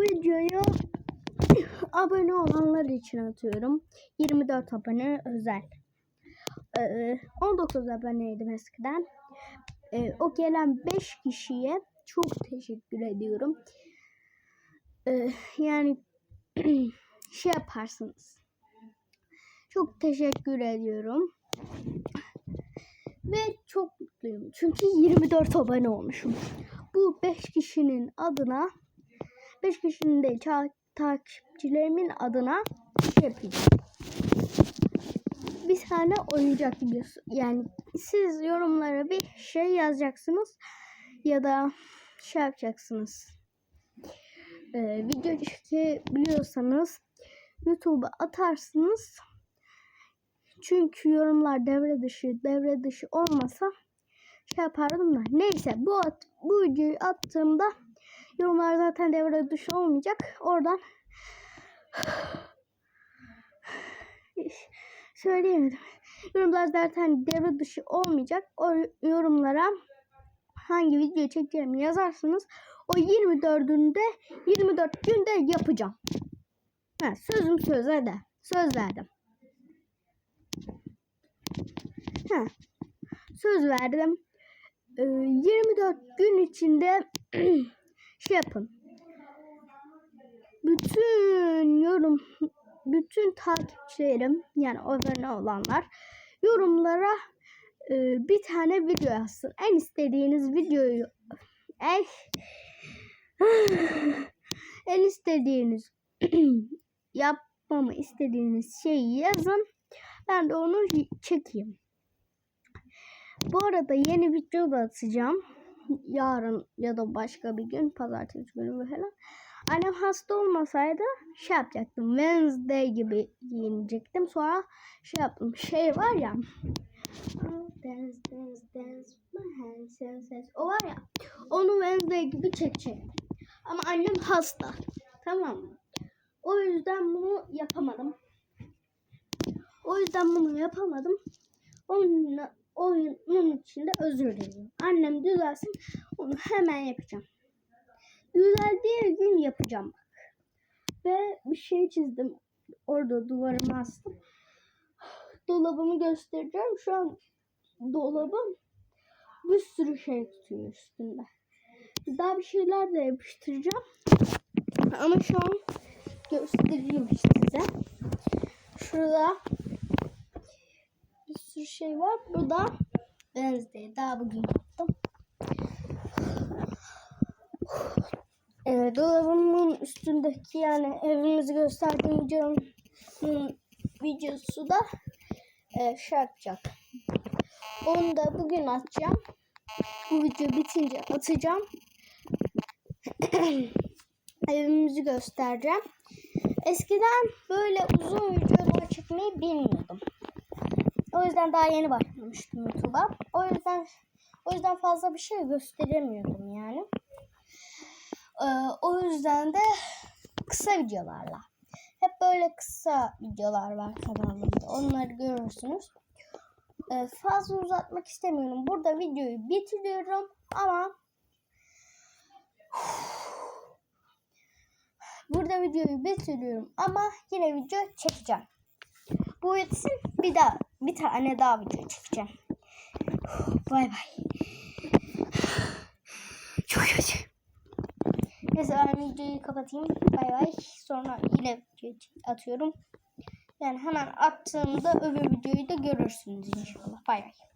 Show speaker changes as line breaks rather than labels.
videoyu abone olanlar için atıyorum. 24 abone özel. Ee, 19 aboneydim eskiden. Ee, o gelen 5 kişiye çok teşekkür ediyorum. Ee, yani şey yaparsınız. Çok teşekkür ediyorum. Ve çok mutluyum. Çünkü 24 abone olmuşum. Bu 5 kişinin adına 5 kişinin de ta- takipçilerimin adına şey yapacağım. Bir tane oyuncak videosu. Yani siz yorumlara bir şey yazacaksınız ya da şey yapacaksınız. Ee, video çekebiliyorsanız YouTube'a atarsınız. Çünkü yorumlar devre dışı, devre dışı olmasa şey yapardım da. Neyse bu at, bu videoyu attığımda yorumlar zaten devre dışı olmayacak. Oradan söyleyemedim. Yorumlar zaten devre dışı olmayacak. O yorumlara hangi video çekeceğimi yazarsınız. O 24'ünde 24 günde yapacağım. Ha, sözüm söze de. Söz verdim. Ha, söz verdim. Ee, 24 gün içinde şey yapın. Bütün yorum bütün takipçilerim yani abone olanlar yorumlara e, bir tane video yazsın. En istediğiniz videoyu en, en istediğiniz yapmamı istediğiniz şeyi yazın. Ben de onu çekeyim. Bu arada yeni video da atacağım. Yarın ya da başka bir gün. Pazartesi günü falan. Annem hasta olmasaydı şey yapacaktım. Wednesday gibi giyinecektim. Sonra şey yaptım. Şey var ya. Dance, dance, dance. My hands, hands. O var ya. Onu Wednesday gibi çekeceğim. Ama annem hasta. Tamam mı? O yüzden bunu yapamadım. O yüzden bunu yapamadım. Onun, onun için de özür dilerim. Annem düzelsin. Onu hemen yapacağım. Düzeldiği gün yapacağım bak. Ve bir şey çizdim. Orada duvarıma astım. Dolabımı göstereceğim. Şu an dolabım bir sürü şey tutuyor üstünde. Daha bir şeyler de yapıştıracağım. Ama şu an göstereyim işte size. Şurada şey var. Bu da Wednesday. Daha bugün yaptım. Ee, dolabımın üstündeki yani evimizi gösterdiğim videonun videosu da e, şey. Onu da bugün atacağım. Bu video bitince atacağım. Evimizi göstereceğim. Eskiden böyle uzun videolar çekmeyi bilmiyordum. O yüzden daha yeni başlamıştım YouTube'a. O yüzden o yüzden fazla bir şey gösteremiyordum yani. Ee, o yüzden de kısa videolarla. Hep böyle kısa videolar var kanalımda. Onları görürsünüz. Ee, fazla uzatmak istemiyorum. Burada videoyu bitiriyorum ama Burada videoyu bitiriyorum ama yine video çekeceğim. Bu bitsin bir daha bir tane daha video çekeceğim. Bay bay. Çok kötü. Neyse ben videoyu kapatayım. Bay bay. Sonra yine video atıyorum. Yani hemen attığımda öbür videoyu da görürsünüz inşallah. Bay bay.